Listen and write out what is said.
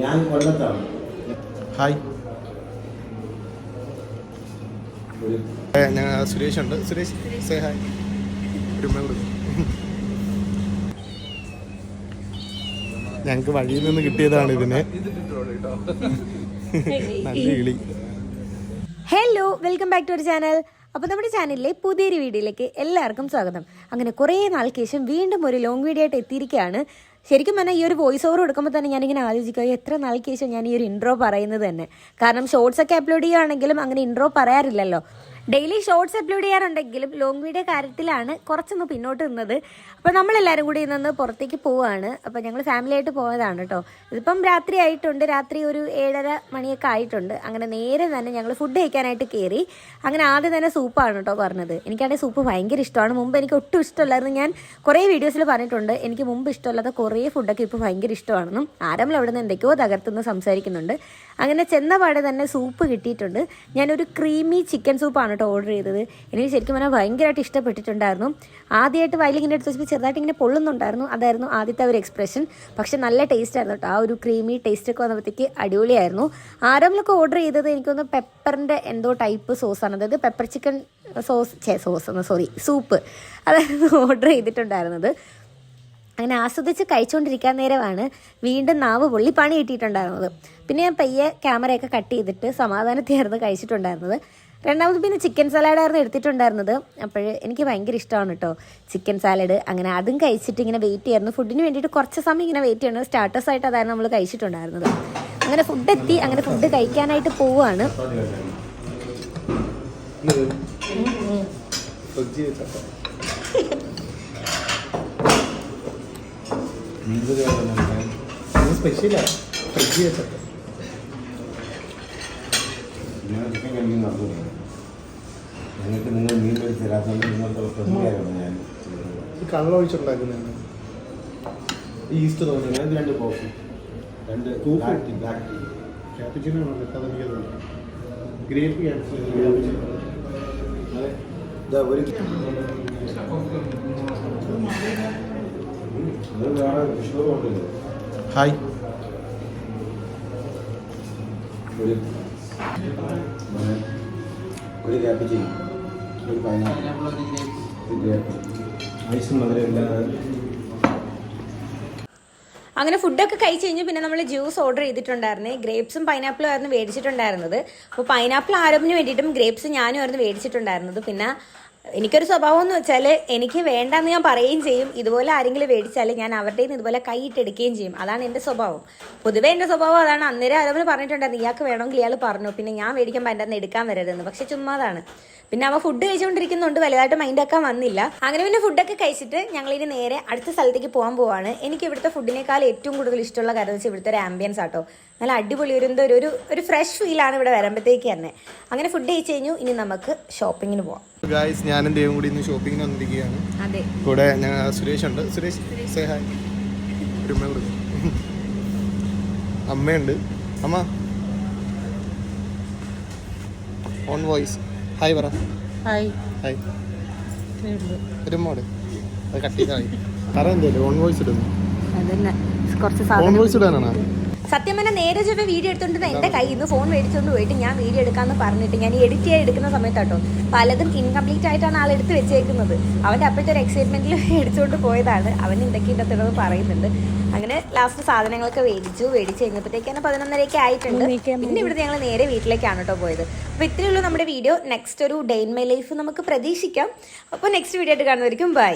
ഞാൻ കൊല്ലത്താണ്. ഹായ്. ഞാൻ സുരേഷ് ഉണ്ട്. സുരേഷ് സേ ഹായ് ഞങ്ങൾക്ക് വഴിയിൽ നിന്ന് കിട്ടിയതാണ് ഇതിന്. നല്ല കിളി. Hello welcome back to our channel അപ്പോൾ നമ്മുടെ ചാനലിലെ പുതിയൊരു വീഡിയോയിലേക്ക് എല്ലാവർക്കും സ്വാഗതം. അങ്ങനെ കുറേ നാൾക്ക് ശേഷം വീണ്ടും ഒരു ലോങ് വീഡിയോ ആയിട്ട് എത്തിയിരിക്കുകയാണ്. ശരിക്കും പറഞ്ഞാൽ ഈ ഒരു വോയിസ് ഓവർ കൊടുക്കുമ്പോൾ തന്നെ ഞാനിങ്ങനെ ആലോചിക്കുക എത്ര നാൾക്ക് ശേഷം ഞാൻ ഈ ഒരു ഇൻട്രോ പറയുന്നത് തന്നെ. കാരണം ഷോർട്സ് ഒക്കെ അപ്ലോഡ് ചെയ്യുകയാണെങ്കിലും അങ്ങനെ ഇൻട്രോ പറയാറില്ലല്ലോ. ഡെയിലി ഷോർട്സ് അപ്ലോഡ് ചെയ്യാറുണ്ടെങ്കിലും ലോങ് വീഡിയോ കാര്യത്തിലാണ് കുറച്ചൊന്ന് പിന്നോട്ട് നിന്നത്. അപ്പോൾ നമ്മളെല്ലാവരും കൂടി നിന്ന് പുറത്തേക്ക് പോവുകയാണ് അപ്പോൾ ഞങ്ങൾ ഫാമിലി ആയിട്ട് പോയതാണ് കേട്ടോ ഇതിപ്പം രാത്രി ആയിട്ടുണ്ട്. രാത്രി ഒരു ഏഴര മണിയൊക്കെ ആയിട്ടുണ്ട്. അങ്ങനെ നേരെ തന്നെ ഞങ്ങൾ ഫുഡ് കഴിക്കാനായിട്ട് കയറി അങ്ങനെ ആദ്യം തന്നെ സൂപ്പാണ് കേട്ടോ പറഞ്ഞത്. എനിക്കാണെങ്കിൽ സൂപ്പ് ഭയങ്കര ഇഷ്ടമാണ്. മുമ്പ് എനിക്ക് ഒട്ടും ഇഷ്ടമല്ലായിരുന്നു. ഞാൻ കുറേ വീഡിയോസിൽ പറഞ്ഞിട്ടുണ്ട്. എനിക്ക് മുമ്പ് ഇഷ്ടമല്ലാത്ത കുറേ ഫുഡൊക്കെ ഇപ്പോൾ ഭയങ്കര ഇഷ്ടമാണെന്നും ആരംഭിൽ അവിടെ നിന്ന് എന്തൊക്കെയോ തകർത്തുനിന്ന് സംസാരിക്കുന്നുണ്ട്. അങ്ങനെ ചെന്ന പാടെ തന്നെ സൂപ്പ് കിട്ടിയിട്ടുണ്ട്. ഞാനൊരു ക്രീമി ചിക്കൻ സൂപ്പാണ് കേട്ടോ ഓർഡർ ചെയ്തത്. എനിക്ക് ശരിക്കും പറഞ്ഞാൽ ഭയങ്കരമായിട്ട് ഇഷ്ടപ്പെട്ടിട്ടുണ്ടായിരുന്നു. ആദ്യമായിട്ട് വയലിങ്ങനെ അടുത്ത് വെച്ചപ്പോൾ ചെറുതായിട്ട് ഇങ്ങനെ പൊള്ളുന്നുണ്ടായിരുന്നു. അതായിരുന്നു ആദ്യത്തെ ഒരു എക്സ്പ്രഷൻ പക്ഷെ നല്ല ടേസ്റ്റ് ആയിരുന്നു കേട്ടോ ആ ഒരു ക്രീമി ടേസ്റ്റ് ഒക്കെ വന്നപ്പോഴത്തേക്ക് അടിപൊളിയായിരുന്നു. ആരെങ്കിലുമൊക്കെ ഓർഡർ ചെയ്തത് എനിക്കൊന്ന് പെപ്പറിന്റെ എന്തോ ടൈപ്പ് സോസാണ് അതായത് പെപ്പർ ചിക്കൻ സോസ് ചേ സോസ് സോറി സൂപ്പ് അതായിരുന്നു ഓർഡർ ചെയ്തിട്ടുണ്ടായിരുന്നത്. അങ്ങനെ ആസ്വദിച്ച് കഴിച്ചുകൊണ്ടിരിക്കാൻ നേരമാണ് വീണ്ടും നാവ് പൊള്ളി പണി കിട്ടിയിട്ടുണ്ടായിരുന്നത്. പിന്നെ ഞാൻ പയ്യെ ക്യാമറയൊക്കെ കട്ട് ചെയ്തിട്ട് സമാധാനത്തെയായിരുന്നു കഴിച്ചിട്ടുണ്ടായിരുന്നത്. രണ്ടാമത് പിന്നെ ചിക്കൻ സലാഡായിരുന്നു എടുത്തിട്ടുണ്ടായിരുന്നത്. അപ്പോൾ എനിക്ക് ഭയങ്കര ഇഷ്ടമാണ് കേട്ടോ ചിക്കൻ സാലഡ് അങ്ങനെ അതും കഴിച്ചിട്ട് ഇങ്ങനെ വെയിറ്റ് ചെയ്യായിരുന്നു. ഫുഡിന് വേണ്ടിയിട്ട് കുറച്ച് സമയം ഇങ്ങനെ വെയിറ്റ് ചെയ്യണം. സ്റ്റാർട്ടേഴ്സ് ആയിട്ട് അതായിരുന്നു നമ്മൾ കഴിച്ചിട്ടുണ്ടായിരുന്നത്. അങ്ങനെ ഫുഡ് എത്തി. അങ്ങനെ ഫുഡ് കഴിക്കാനായിട്ട് പോവുകയാണ് സ്പെഷ്യലാണ് ഞാൻ ചിക്കൻ കഴിക്കുന്ന അർത്ഥമില്ല ഞങ്ങൾക്ക് നിങ്ങൾ മീൻ മേടിച്ച് തരാത്തതുകൊണ്ട് നിങ്ങൾക്ക് പ്രതികാരമാണ് ഞാൻ. ഈ കള്ള ഒഴിച്ചുണ്ടാക്കുന്നതാണ് ഈ ഈസ്റ്റ് തോന്നി ഞാൻ രണ്ട് കോഫി രണ്ട്? ബ്ലാക്ക് ടീ ബ്ലാക്ക് ടീ ക്യാപിച്ചിനാണോ അതെനിക്കത് ഗ്രേപ്പ് ക്യാപിച്ചിനോ അതെ. ഇതാ ഒരു ഹായ്. ഒരു ക്യാപ്പിച്ചിന് ഒരു പൈനാപ്പിൾ ഐസും മധുരം ഇല്ലാതെ. അങ്ങനെ ഫുഡൊക്കെ കഴിച്ച് കഴിഞ്ഞ് പിന്നെ നമ്മൾ ജ്യൂസ് ഓർഡർ ചെയ്തിട്ടുണ്ടായിരുന്നേ. ഗ്രേപ്സും പൈനാപ്പിളും ആയിരുന്നു മേടിച്ചിട്ടുണ്ടായിരുന്നത്. അപ്പോൾ പൈനാപ്പിൾ ആരോപിന് വേണ്ടിയിട്ടും ഗ്രേപ്സ് ഞാനും ആയിരുന്നു മേടിച്ചിട്ടുണ്ടായിരുന്നത്. പിന്നെ എനിക്കൊരു സ്വഭാവം എന്ന് വെച്ചാൽ എനിക്ക് വേണ്ടെന്ന് ഞാൻ പറയുകയും ചെയ്യും. ഇതുപോലെ ആരെങ്കിലും മേടിച്ചാൽ ഞാൻ അവരുടെ നിന്ന് ഇതുപോലെ കൈയിട്ടെടുക്കുകയും ചെയ്യും. അതാണ് എന്റെ സ്വഭാവം. പൊതുവേ എന്റെ സ്വഭാവം അതാണ്. അന്നേരം ആരവന് പറഞ്ഞിട്ടുണ്ടായിരുന്നു ഇയാൾക്ക് വേണമെങ്കിൽ ഇയാൾ പറഞ്ഞു. പിന്നെ ഞാൻ മേടിക്കാൻ പറ്റുന്ന എടുക്കാൻ വരരുതെന്ന്. പക്ഷെ ചുമ്മാതാണ് പിന്നെ അവ ഫുഡ് കഴിച്ചുകൊണ്ടിരിക്കുന്നുണ്ട് വലുതായിട്ട് മൈൻഡ് ആക്കാൻ വന്നില്ല. അങ്ങനെ പിന്നെ ഫുഡൊക്കെ കഴിച്ചിട്ട് ഞങ്ങൾ ഇനി നേരെ അടുത്ത സ്ഥലത്തേക്ക് പോകാൻ പോവാണ്. എനിക്ക് ഇവിടുത്തെ ഫുഡിനേക്കാൾ ഏറ്റവും കൂടുതൽ ഇഷ്ടമുള്ള കാര്യം വെച്ചാൽ ഇവിടുത്തെ ഒരു ആംബിയൻസ് ആട്ടോ. നല്ല അടിപൊളി ഒരു എന്തോ ഒരു ഒരു ഫ്രഷ് ഫീലാണ് ഇവിടെ വരുമ്പോഴത്തേക്ക് തന്നെ. അങ്ങനെ ഫുഡ് കഴിച്ച് കഴിഞ്ഞു. ഇനി നമുക്ക് ഷോപ്പിങ്ങിന് പോവാം. ഗായ്സ് ഞാനും ദൈവം കൂടി ഇന്ന് ഷോപ്പിങ്ങിന് വന്നിരിക്കുകയാണ്. കൂടെ ഞാൻ സുരേഷ് ഉണ്ട്. സുരേഷ് സേ ഹായ് ഒരു ഉമ്മ കൊടുക്കും അമ്മയുണ്ട്. അമ്മ. ഓൺ വോയിസ് ഹായ് പറ. ഹായ് ഹായ് ഒരു മോഡ് അത് കട്ട് ചെയ്താൽ പറ എന്തേലും? ഓൺ വോയിസ് ഇടുന്നു. ഓൺ വോയിസ് ഇടാനാണോ? സത്യം പറഞ്ഞാൽ നേരെ ചൊവ്വ വീഡിയോ എടുത്തോണ്ട് എന്റെ കയ്യിൽ നിന്ന് ഫോൺ മേടിച്ചുകൊണ്ട് പോയിട്ട് ഞാൻ വീഡിയോ എടുക്കാന്ന് പറഞ്ഞിട്ട് ഞാൻ എഡിറ്റ് ചെയ്യാൻ എടുക്കുന്ന സമയത്താട്ടോ പലതും ഇൻകംപ്ലീറ്റ് ആയിട്ടാണ് ആൾ എടുത്ത് വെച്ചേക്കുന്നത്. അവന്റെ അപ്പോഴത്തെ ഒരു എക്സൈറ്റ്മെന്റിൽ എടുത്തുകൊണ്ട് പോയതാണ്. അവൻ ഇടത്തിടന്ന് പറയുന്നുണ്ട്. അങ്ങനെ ലാസ്റ്റ് സാധനങ്ങളൊക്കെ മേടിച്ചു. മേടിച്ച് കഴിഞ്ഞപ്പോഴത്തേക്ക് പതിനൊന്നരയ്ക്ക് പതിനൊന്നരയൊക്കെ ആയിട്ടുണ്ട് പിന്നെ ഇവിടെ ഞങ്ങൾ നേരെ വീട്ടിലേക്കാണ് കേട്ടോ പോയത്. അപ്പോൾ ഇത്രയേ ഉള്ളൂ നമ്മുടെ വീഡിയോ നെക്സ്റ്റ് ഒരു ഡേ ഇൻ മൈ ലൈഫ് നമുക്ക് പ്രതീക്ഷിക്കാം. അപ്പോൾ നെക്സ്റ്റ് വീഡിയോ ആയിട്ട് കാണുന്നവർക്കും ബൈ